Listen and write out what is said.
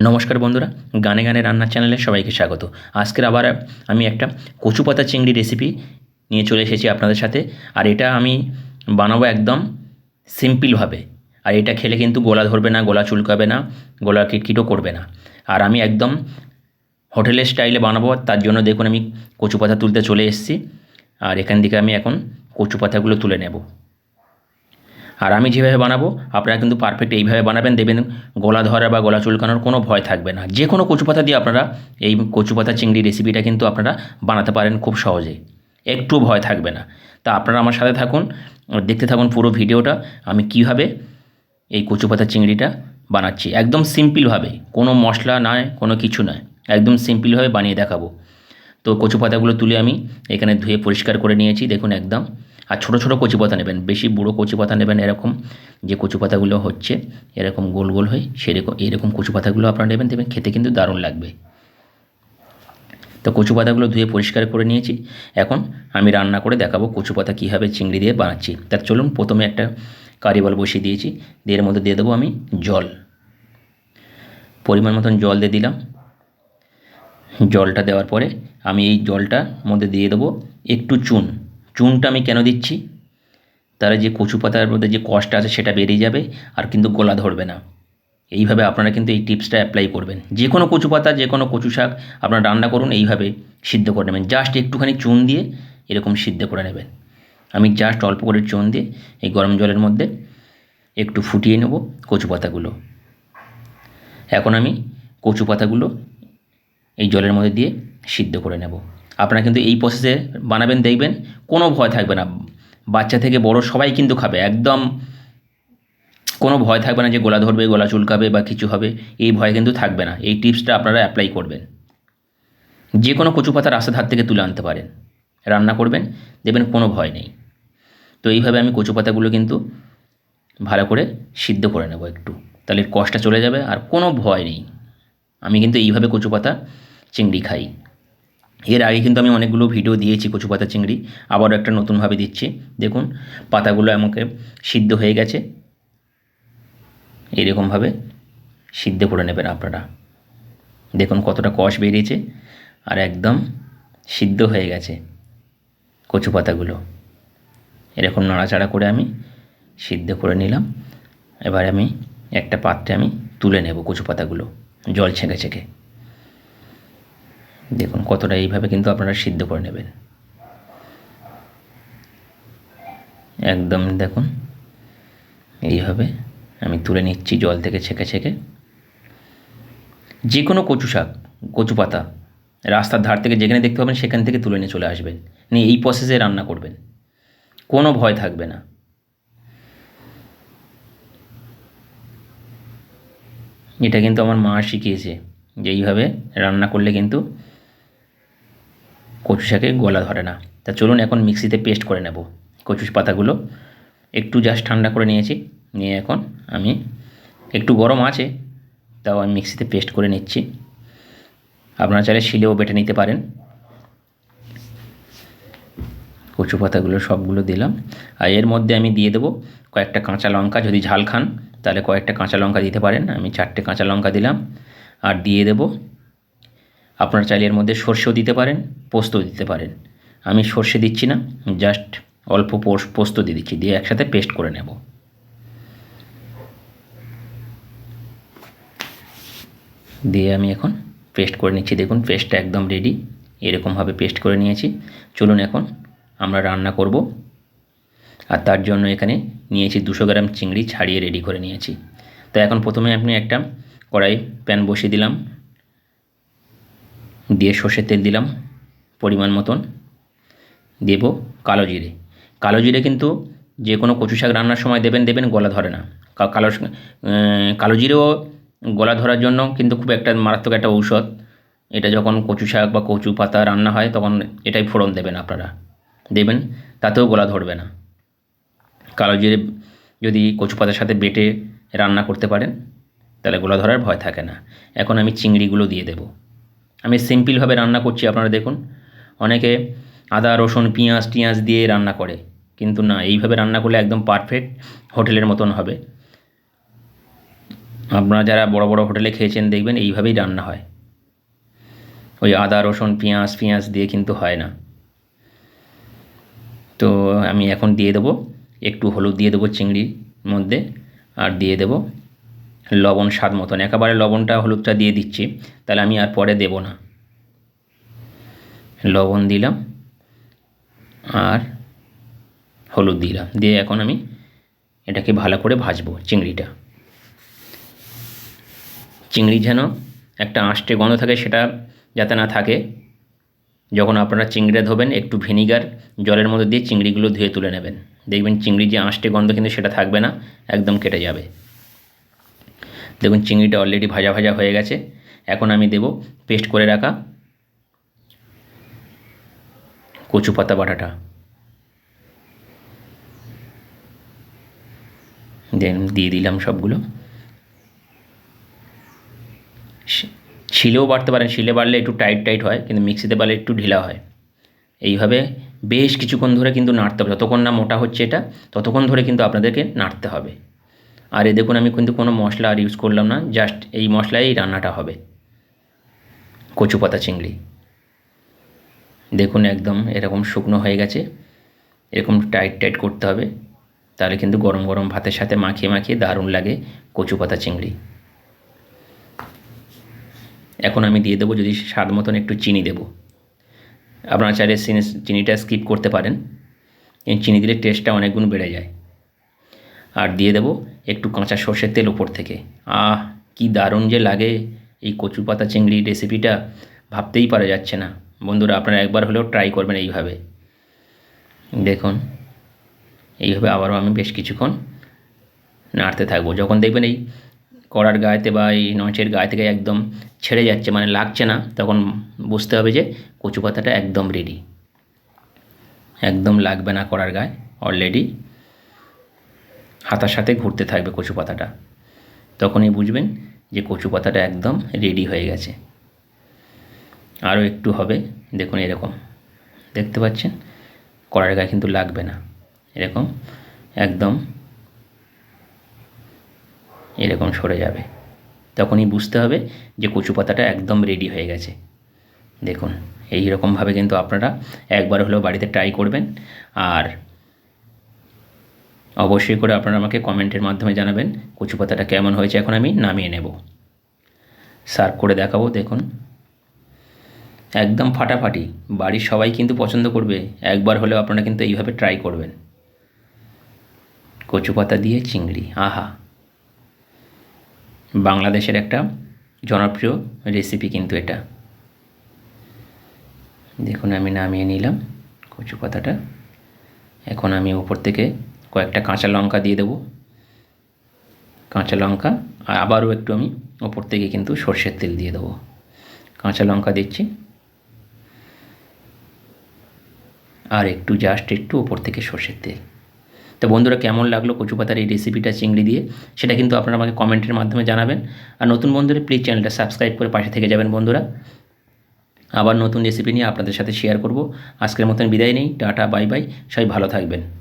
নমস্কার বন্ধুরা, গানে গানে রান্নার চ্যানেলে সবাইকে স্বাগত। আজকের আবার আমি একটা কচু পাতা চিংড়ি রেসিপি নিয়ে চলে এসেছি আপনাদের সাথে, আর এটা আমি বানাবো একদম সিম্পলভাবে আর এটা খেলে কিন্তু গলা ধরবে না, গলা চুলকাবে না গলা কিটকিটও করবে না। আর আমি একদম হোটেলের স্টাইলে বানাবো তার জন্য দেখুন আমি কচু পাতা তুলতে চলে এসেছি। আর এখান থেকে আমি এখন কচু পাতাগুলো তুলে নেব। আর আমি যেভাবে বানাবো, আপনারা কিন্তু পারফেক্ট এইভাবে বানাবেন। দেবেন গলা ধরা বা গলা চুলকানোর কোনো ভয় থাকবে না। যে কোনো কচু পাতা দিয়ে আপনারা এই কচু পাতা চিংড়ি রেসিপিটা কিন্তু আপনারা বানাতে পারেন খুব সহজেই একটু ভয় থাকবে না। তা আপনারা আমার সাথে থাকুন, দেখতে থাকুন পুরো ভিডিওটা, আমি কীভাবে এই কচু পাতা চিংড়িটা বানাচ্ছি। একদম সিম্পলভাবে কোনো মশলা নয়, কোনো কিছু নয়। একদম সিম্পলভাবে বানিয়ে দেখাবো। তো কচু পাতাগুলো তুলে আমি এখানে ধুয়ে পরিষ্কার করে নিয়েছি, দেখুন একদম। আর ছোটো ছোটো কচু পাতা নেবেন, বেশি বুড়ো কচু পাতা নেবেন এরকম, যে কচু পাতাগুলো হচ্ছে, এরকম গোল গোল হয়ে সেরকম, এরকম কচু পাতাগুলো আপনারা নেবেন দেবেন খেতে কিন্তু দারুণ লাগবে। তো কচু পাতাগুলো ধুয়ে পরিষ্কার করে নিয়েছি, এখন আমি রান্না করে দেখাবো কচু পাতা কীভাবে চিংড়ি দিয়ে বানাচ্ছি। তার চলুন প্রথমে একটা কারিবল বসিয়ে দিয়েছি, দিয়ে এর মধ্যে দিয়ে দেবো আমি জল। পরিমাণ মতন জল দিয়ে দিলাম। জলটা দেওয়ার পরে আমি এই জলটার মধ্যে দিয়ে দেবো একটু চুন। চুনটা আমি কেন দিচ্ছি? তাহলে যে কচু পাতার মধ্যে যে কষ্ট আছে সেটা বেরিয়ে যাবে আর কিন্তু গলা ধরবে না। এইভাবে আপনারা কিন্তু এই টিপসটা অ্যাপ্লাই করবেন। যে কোনো কচু পাতা, যে কোনো কচু শাক আপনারা রান্না করুন, এইভাবে সিদ্ধ করে নেবেন। জাস্ট একটুখানি চুন দিয়ে এরকম সিদ্ধ করে নেবেন। আমি জাস্ট অল্প করে চুন দিয়ে এই গরম জলের মধ্যে একটু ফুটিয়ে নেব কচু পাতাগুলো। এখন আমি কচু পাতাগুলো এই জলের মধ্যে দিয়ে সিদ্ধ করে নেব। আপনারা কিন্তু এই প্রসেসে বানাবেন, দেখবেন কোনো ভয় থাকবে না। বাচ্চা থেকে বড় সবাই কিন্তু খাবে, একদম কোনো ভয় থাকবে না যে গলা ধরবে, গলা চুলকাবে বা কিছু হবে, এই ভয় কিন্তু থাকবে না। এই টিপসটা আপনারা অ্যাপ্লাই করবেন। যে কোনো কচু পাতা রাস্তার ধার থেকে তুলে আনতে পারেন। রান্না করবেন, দেখবেন কোনো ভয় নেই। তো এইভাবে আমি কচু পাতাগুলো কিন্তু ভালো করে সিদ্ধ করে নেব একটু। তাহলে কষ্টটা চলে যাবে আর কোনো ভয় নেই। আমি কিন্তু এইভাবে কচু পাতা চিংড়ি খাই। এর আগে কিন্তু আমি অনেকগুলো ভিডিও দিয়েছি কচু পাতা চিংড়ি, আবারও একটা নতুনভাবে দিচ্ছি। দেখুন, পাতাগুলো আমাকে সিদ্ধ হয়ে গেছে। এইরকমভাবে সিদ্ধ করে নেবেন আপনারা। দেখুন কতটা কষ বেরিয়েছে, আর একদম সিদ্ধ হয়ে গেছে কচু পাতাগুলো এরকম নাড়াচাড়া করে আমি সিদ্ধ করে নিলাম। এবার আমি একটা পাত্রে আমি তুলে নেব কচু পাতাগুলো জল ছেঁকে ছেঁকে। দেখুন কতটা এইভাবে কিন্তু আপনারা সিদ্ধ করে নেবেন। একদম দেখুন, এইভাবে আমি তুলে নিচ্ছি জল থেকে ছেঁকে ছেঁকে। যে কোনো কচু শাক, কচু পাতা, রাস্তার ধার থেকে যেখানে দেখতে পাবেন সেখান থেকে তুলে নিয়ে চলে আসবেন। নিয়ে এই প্রসেসে রান্না করবেন। কোনো ভয় থাকবে না। এটা কিন্তু আমার মা শিখিয়েছে যে এইভাবে রান্না করলে কিন্তু কচু শাকে গলা ধরে না। তা চলুন এখন মিক্সিতে পেস্ট করে নেব। কচু পাতাগুলো একটু জাস্ট ঠান্ডা করে নিয়েছি। নিয়ে এখন আমি একটু গরম আছে, তাও আমি মিক্সিতে পেস্ট করে নিচ্ছি। আপনারা চাইলে শিলেও বেটে নিতে পারেন। কচু পাতাগুলো সবগুলো দিলাম। আর এর মধ্যে আমি দিয়ে দেবো কয়েকটা কাঁচা লঙ্কা। যদি ঝাল খান, তাহলে কয়েকটা কাঁচা লঙ্কা দিতে পারেন। আমি চারটে কাঁচা লঙ্কা দিলাম। আর দিয়ে দেবো আপনারা চাইলে এর মধ্যে সর্ষেও দিতে পারেন, পোস্তও দিতে পারেন। আমি সর্ষে দিচ্ছি না জাস্ট অল্প পোস- পোস্ত দিয়ে দিচ্ছি, দিয়ে একসাথে পেস্ট করে নেব। দিয়ে আমি এখন পেস্ট করে নিচ্ছি। দেখুন পেস্টটা একদম রেডি এরকমভাবে পেস্ট করে নিয়েছি। চলুন এখন আমরা রান্না করব। আর তার জন্য এখানে নিয়েছি দুশো গ্রাম চিংড়ি ছাড়িয়ে রেডি করে নিয়েছি। তো এখন প্রথমে আপনি একটা কড়াই প্যান বসিয়ে দিলাম। দিয়ে সর্ষের তেল দিলাম, পরিমাণ মতন। দেব কালো জিরে। কালো জিরে কিন্তু যে কোনো কচু শাক রান্নার সময় দেবেন দেবেন, গলা ধরে না। কালো কালো জিরেও গলা ধরার জন্য কিন্তু খুব একটা মারাত্মক একটা ঔষধ। এটা যখন কচু শাক বা কচু পাতা রান্না হয়, তখন এটাই ফোড়ন দেবেন আপনারা। দেবেন, তাতেও গলা ধরবে না। কালো জিরে যদি কচু পাতার সাথে বেটে রান্না করতে পারেন, তাহলে গলা ধরার ভয় থাকে না। এখন আমি চিংড়িগুলো দিয়ে দেবো। আমি সিম্পলভাবে রান্না করছি, আপনারা দেখুন। অনেকে আদা, রসুন, পেঁয়াজ, টিয়াজ দিয়ে রান্না করে, কিন্তু না, এইভাবে রান্না করলে একদম পারফেক্ট হোটেলের মতন হবে। আপনারা যারা বড় বড় হোটেলে খেয়েছেন দেখবেন, এইভাবেই রান্না হয়। ওই আদা, রসুন, পেঁয়াজ পেঁয়াজ দিয়ে কিন্তু হয় না। তো আমি এখন দিয়ে দেবো, একটু হলুদ দিয়ে দেবো চিংড়ির মধ্যে, আর দিয়ে দেবো লবণ স্বাদ মতন। একেবারে লবণটা হলুদটা দিয়ে দিচ্ছি, তাহলে আমি আর পরে দেব না। লবণ দিলাম, আর হলুদ দিলাম। দিয়ে এখন আমি এটাকে ভালো করে ভাজবো চিংড়িটা। চিংড়ি যেন একটা আঁশটে গন্ধ থাকে, সেটা যাতে না থাকে, যখন আপনারা চিংড়িটা ধোবেন, একটু ভিনিগার জলের মধ্যে দিয়ে চিংড়িগুলো ধুয়ে তুলে নেবেন। দেখবেন চিংড়ির যে আঁশটে গন্ধ কিন্তু সেটা থাকবে না, একদম কেটে যাবে। দেখুন, চিংড়িটা অলরেডি ভাজা ভাজা হয়ে গেছে। এখন আমি দেব পেস্ট করে রাখা কচু পাতা বাটাটা। দেন, দিয়ে দিলাম সবগুলো। শিলেও বাড়তে পারেন, শিলে বাড়লে একটু টাইট টাইট হয়, কিন্তু মিক্সিতে বাড়লে একটু ঢিলা হয়। এইভাবে বেশ কিছুক্ষণ ধরে কিন্তু নাড়তে হবে। যতক্ষণ না মোটা হচ্ছে এটা, ততক্ষণ ধরে কিন্তু আপনাদেরকে নাড়তে হবে। আর এ দেখুন, আমি কিন্তু কোনো মশলা আর ইউজ করলাম না জাস্ট এই মশলায় এই রান্নাটা হবে। কচু পাতা, চিংড়ি। দেখুন, একদম এরকম শুকনো হয়ে গেছে। এরকম টাইট টাইট করতে হবে। তাহলে কিন্তু গরম গরম ভাতের সাথে মাখিয়ে মাখিয়ে দারুণ লাগে কচু পাতা, চিংড়ি। এখন আমি দিয়ে দেবো যদি স্বাদ মতন একটু চিনি দেবো। আপনারা চাইলে চিনি- চিনিটা স্কিপ করতে পারেন। চিনি দিলে টেস্টটা অনেক গুণ বেড়ে যায়। আর দিয়ে দেবো একটু কাঁচা সর্ষের তেল ওপর থেকে। আহ, কি দারুণ যে লাগে এই কচু পাতা চিংড়ি রেসিপিটা ভাবতেই পারা যাচ্ছে না। বন্ধুরা, আপনারা একবার হলেও ট্রাই করবেন এইভাবে। দেখুন, এইভাবে আবারও আমি বেশ কিছুক্ষণ নাড়তে থাকব। যখন দেখবেন এই কড়ার গায়েতে বা এই নচের গায়ে থেকে একদম ছেড়ে যাচ্ছে মানে লাগছে না, তখন বুঝতে হবে যে কচু পাতাটা একদম রেডি একদম লাগবে না কড়ার গায়ে অলরেডি হাতার সাথে ঘুরতে থাকবে কচু পাতাটা। তখনই বুঝবেন যে কচু পাতাটা একদম রেডি হয়ে গেছে। আরও একটু হবে, দেখুন এরকম। দেখতে পাচ্ছেন? কড়ার গায়ে কিন্তু লাগবে না। এরকম, একদম এরকম সরে যাবে। তখনই বুঝতে হবে যে কচু পাতাটা একদম রেডি হয়ে গেছে। দেখুন এই রকমভাবে কিন্তু আপনারা একবার হলেও বাড়িতে ট্রাই করবেন। আর অবশ্যই করে আপনারা আমাকে কমেন্টের মাধ্যমে জানাবেন কচু পাতাটা কেমন হয়েছে, এখন আমি নামিয়ে নেব। সার্ভ করে দেখাবো, দেখুন। একদম ফাটাফাটি, বাড়ির সবাই কিন্তু পছন্দ করবে, একবার হলেও আপনারা কিন্তু এইভাবে ট্রাই করবেন। কচু পাতা দিয়ে চিংড়ি, আহা! বাংলাদেশের একটা জনপ্রিয় রেসিপি কিন্তু এটা। দেখুন, আমি নামিয়ে নিলাম কচু পাতাটা এখন আমি উপর থেকে কয়েকটা কাঁচা লঙ্কা দিয়ে দেবো। কাঁচা লঙ্কা, আর আবারও একটু আমি ওপর থেকে কিন্তু সর্ষের তেল দিয়ে দেবো। কাঁচা লঙ্কা দিচ্ছি। আর একটু জাস্ট একটু ওপর থেকে সর্ষের তেল। তো বন্ধুরা, কেমন লাগল কচু পাতার এই রেসিপিটা চিংড়ি দিয়ে? সেটা কিন্তু আপনারা আমাকে কমেন্টের মাধ্যমে জানাবেন। আর নতুন বন্ধুরা প্লিজ চ্যানেলটা সাবস্ক্রাইব করে পাশে থেকে যাবেন বন্ধুরা। আবার নতুন রেসিপি নিয়ে আপনাদের সাথে শেয়ার করব। আজকের মতন বিদায় নেই। টাটা বাই বাই সবাই ভালো থাকবেন।